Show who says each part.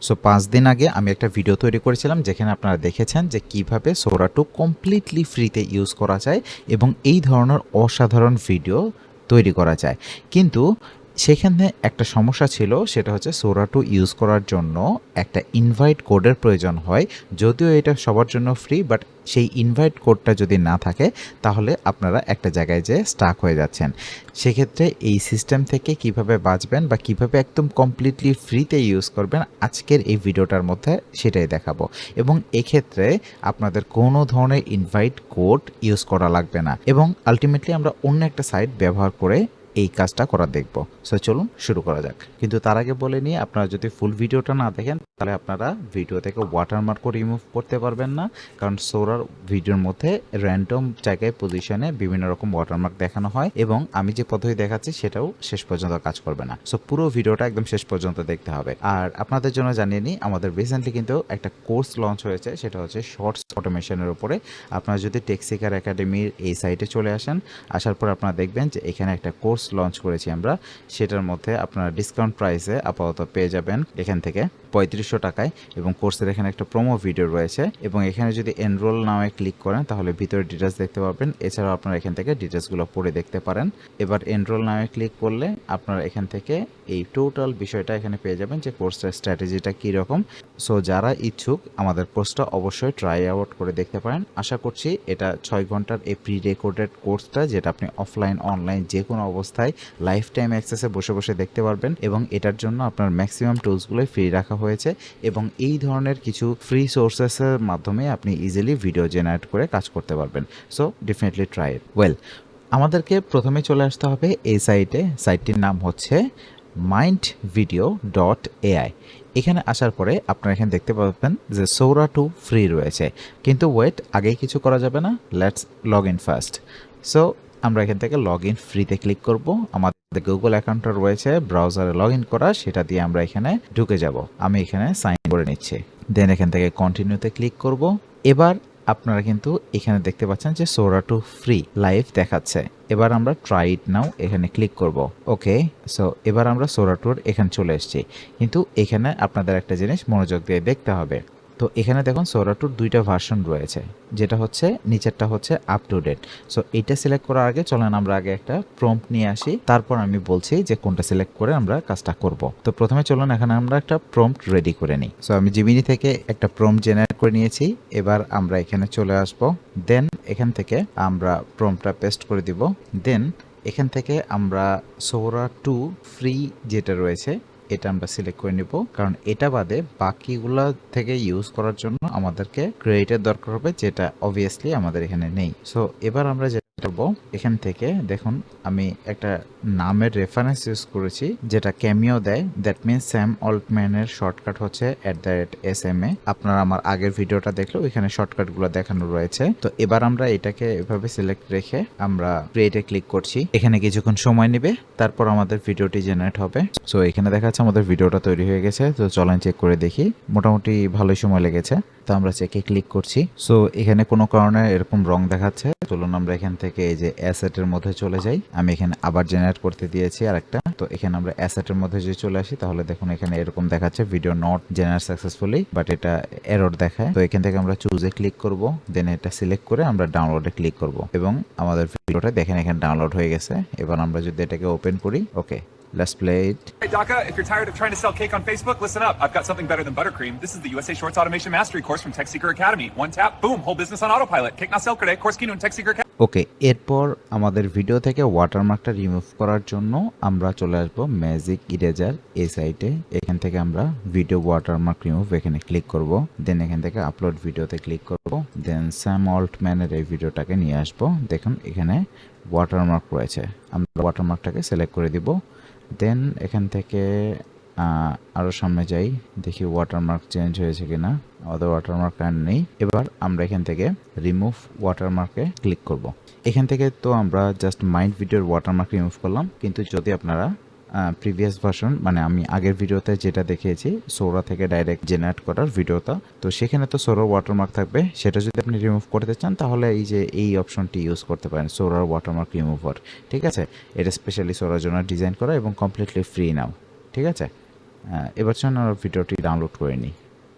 Speaker 1: So পাঁচ দিন আগে আমি একটা ভিডিও তৈরি করেছিলাম যেখানে আপনারা দেখেছেন যে কীভাবে সোরা টু কমপ্লিটলি ফ্রিতে ইউজ করা যায় এবং এই ধরনের অসাধারণ ভিডিও তৈরি করা যায়। কিন্তু সেখানে একটা সমস্যা ছিল, সেটা হচ্ছে সোরা টু ইউজ করার জন্য একটা ইনভাইট কোডের প্রয়োজন হয়। যদিও এটা সবার জন্য ফ্রি বাট সেই ইনভাইট কোডটা যদি না থাকে, তাহলে আপনারা একটা জায়গায় যেয়ে স্টাক হয়ে যাচ্ছেন। সেক্ষেত্রে এই সিস্টেম থেকে কীভাবে বাঁচবেন বা কীভাবে একদম কমপ্লিটলি ফ্রিতে ইউজ করবেন, আজকের এই ভিডিওটার মধ্যে সেটাই দেখাবো। এবং এক্ষেত্রে আপনাদের কোনো ধরনের ইনভাইট কোড ইউজ করা লাগবে না। এবং আলটিমেটলি আমরা অন্য একটা সাইট ব্যবহার করে এই কাজটা করা দেখব। সো চলুন শুরু করা যাক। কিন্তু তার আগে বলে নিয়ে আপনারা যদি ফুল ভিডিওটা না দেখেন, তাহলে আপনারা ভিডিও থেকে ওয়াটারমার্কও রিমুভ করতে পারবেন না। কারণ সোরার ভিডিওর মধ্যে র্যান্ডম জায়গায় পজিশনে বিভিন্ন রকম ওয়াটারমার্ক দেখানো হয় এবং আমি যে পদ্ধতি দেখাচ্ছি, সেটাও শেষ পর্যন্ত কাজ করবে না। সো পুরো ভিডিওটা একদম শেষ পর্যন্ত দেখতে হবে। আর আপনাদের জন্য জানিয়ে নিই, আমাদের রিসেন্টলি কিন্তু একটা কোর্স লঞ্চ হয়েছে, সেটা হচ্ছে শর্টস অটোমেশনের উপরে। আপনারা যদি টেক্সিকার একাডেমির এই সাইটে চলে আসেন, আসার পর আপনারা দেখবেন যে এখানে একটা কোর্স লঞ্চ করেছি আমরা। সেটার মধ্যে আপনারা ডিসকাউন্ট প্রাইসে আপাতত পেয়ে যাবেন এখান থেকে পঁয়ত্রিশশো টাকায় এবং কোর্সের এখানে একটা প্রোমো ভিডিও রয়েছে এবং এখানে যদি এনরোল নামে ক্লিক করেন তাহলে ভিতরে ডিটেলস দেখতে পাবেন এছাড়াও আপনারা এখান থেকে ডিটেলসগুলো পড়ে দেখতে পারেন। এবার এনরোল নামে ক্লিক করলে আপনারা এখান থেকে এই টোটাল বিষয়টা এখানে পেয়ে যাবেন যে কোর্সের স্ট্র্যাটেজিটা কীরকম। সো যারা ইচ্ছুক আমাদের কোর্সটা অবশ্যই ট্রাই আউট করে দেখতে পারেন। আশা করছি এটা ছয় ঘণ্টার এই প্রি রেকর্ডেড কোর্সটা যেটা আপনি অফলাইন অনলাইন যে কোনো অবস্থায় লাইফ টাইম অ্যাক্সেসে বসে বসে দেখতে পারবেন এবং এটার জন্য আপনার ম্যাক্সিমাম টুলসগুলোই ফ্রি রাখা হয়েছে এবং এই ধরনের কিছু ফ্রি সোর্সেসের মাধ্যমে আপনি ইজিলি ভিডিও জেনারেট করে কাজ করতে পারবেন। So definitely try it well আমাদেরকে প্রথমে চলে আসতে হবে এই সাইটে সাইটটির নাম হচ্ছে মাইন্ড ভিডিও ডট এআই এখানে আসার পরে আপনারা এখানে দেখতে পাবেন যে সৌরা টু ফ্রি রয়েছে। কিন্তু ওয়েট আগেই কিছু করা যাবে না। Let's log in first so আমরা এখান থেকে লগ ইন ফ্রিতে ক্লিক করব। আমাদের গুগল অ্যাকাউন্টটা রয়েছে ব্রাউজারে লগ ইন করা, সেটা দিয়ে আমরা এখানে ঢুকে যাব। আমি এখানে সাইন করে নিচ্ছি। দেন এখান থেকে কন্টিনিউতে ক্লিক করব। এবার আপনারা কিন্তু এখানে দেখতে পাচ্ছেন যে সোরা টু ফ্রি লাইভ দেখাচ্ছে। এবার আমরা ট্রাই ইট নাও এখানে ক্লিক করব। ওকে সো এবার আমরা সোরা টুর এখানে চলে এসেছি। কিন্তু এখানে আপনাদের একটা জিনিস মনোযোগ দিয়ে দেখতে হবে। তো এখানে দেখুন সোরাটুর দুইটা ভার্সন রয়েছে, যেটা হচ্ছে, নিচেরটা হচ্ছে আপ টু ডেট সো এটা সিলেক্ট করার আগে চলেন আমরা আগে একটা প্রম্পট নিয়ে আসি, তারপর আমি বলছি যে কোনটা সিলেক্ট করে আমরা কাজটা করব। তো প্রথমে চলুন এখানে আমরা একটা প্রম্পট রেডি করে নিই। সো আমি জিমিনি থেকে একটা প্রম্পট জেনারেট করে নিয়েছি, এবার আমরা এখানে চলে আসব। দেন এখান থেকে আমরা প্রম্পটটা পেস্ট করে দিব। দেন এখান থেকে আমরা সোরা টু ফ্রি যেটা রয়েছে এটা আমরা সিলেক্ট করে নিব। কারণ এটা বাদে বাকিগুলা থেকে ইউজ করার জন্য আমাদেরকে ক্রেডিটের দরকার হবে, যেটা অবভিয়াসলি আমাদের এখানে নেই। সো এবার আমরা করব এখান থেকে দেখুন, আমি একটা নামের রেফারেন্স ইউজ করেছি, যেটা ক্যামিও দেয়। দ্যাট মিনস স্যাম অল্টম্যানের শর্টকাট হচ্ছে at the rate S M A আপনারা আমার আগের ভিডিওটা দেখলেও এখানে শর্টকাটগুলো দেখানো রয়েছে। তো এবার আমরা এটাকে এভাবে সিলেক্ট রেখে আমরা ক্রিয়েটে ক্লিক করছি। এখানে কিছুক্ষণ সময় নেবে, তারপর আমাদের ভিডিওটি জেনারেট হবে। সো এখানে দেখা যাচ্ছে আমাদের ভিডিওটা তৈরি হয়ে গেছে। তো চলেন চেক করে দেখি। মোটামুটি ভালোই সময় লেগেছে। তো আমরা চেকে ক্লিক করছি। সো এখানে কোনো কারণে এরকম রং দেখাচ্ছে। চলুন আমরা এখান থেকে এই যে অ্যাসেটের মধ্যে চলে যাই। আমি এখানে আবার জেনারেট করতে দিয়েছি আর একটা তো এখানে আমরা অ্যাসেটের মধ্যে যদি চলে আসি, তাহলে দেখুন এখানে এরকম দেখাচ্ছে video not generate successfully but এটা এরর দেখায়। তো এখান থেকে আমরা চুজে ক্লিক করব দেন এটা সিলেক্ট করে আমরা ডাউনলোডে ক্লিক করব। এবং আমাদের ভিডিওটা দেখেন এখানে ডাউনলোড হয়ে গেছে। এবার আমরা যদি এটাকে ওপেন করি okay let's play it
Speaker 2: Hey, DACA, if you're tired of trying to sell cake on Facebook, listen up. I've got something better than buttercream. This is the USA Shorts Automation Mastery course from TechSeeker Academy. One tap, boom, whole business on autopilot. Cake na sell kare, course kinu TechSeeker Academy.
Speaker 1: Okay এরপর আমাদের video থেকে ওয়াটারমার্কটা remove করার জন্য আমরা চলে আসব magic eraser এই সাইটে এখান থেকে আমরা ভিডিও ওয়াটারমার্ক রিমুভ এখানে ক্লিক করব দেন এখান থেকে আপলোড ভিডিওতে ক্লিক করব দেন স্যাম অল্টম্যানের এই ভিডিওটাকে নিয়ে আসব দেখুন এখানে ওয়াটারমার্ক রয়েছে আমরা ওয়াটারমার্কটাকে সিলেক্ট করে দিব দেন এখান থেকে আরও সামনে যাই, দেখি ওয়াটারমার্ক চেঞ্জ হয়েছে কিনা আমাদের ওয়াটারমার্ক আর নেই। এবার আমরা এখান থেকে রিমুভ ওয়াটারমার্কে ক্লিক করব। এখান থেকে তো আমরা জাস্ট মাইন্ড ভিডিওর ওয়াটারমার্ক রিমুভ করলাম, কিন্তু যদি আপনারা প্রিভিয়াস ভার্সন মানে আমি আগের ভিডিওতে যেটা দেখিয়েছি সোরা থেকে ডাইরেক্ট জেনারেট করার ভিডিওটা তো সেখানে তো সোরার ওয়াটারমার্ক থাকবে। সেটা যদি আপনি রিমুভ করতে চান, তাহলে এই যে এই অপশনটি ইউজ করতে পারেন সোরার ওয়াটারমার্ক রিমুভার ঠিক আছে? এটা স্পেশালি সোরার জন্য ডিজাইন করা এবং কমপ্লিটলি ফ্রি নাও ঠিক আছে? এবার আমরা ভিডিওটি ডাউনলোড করে নিই।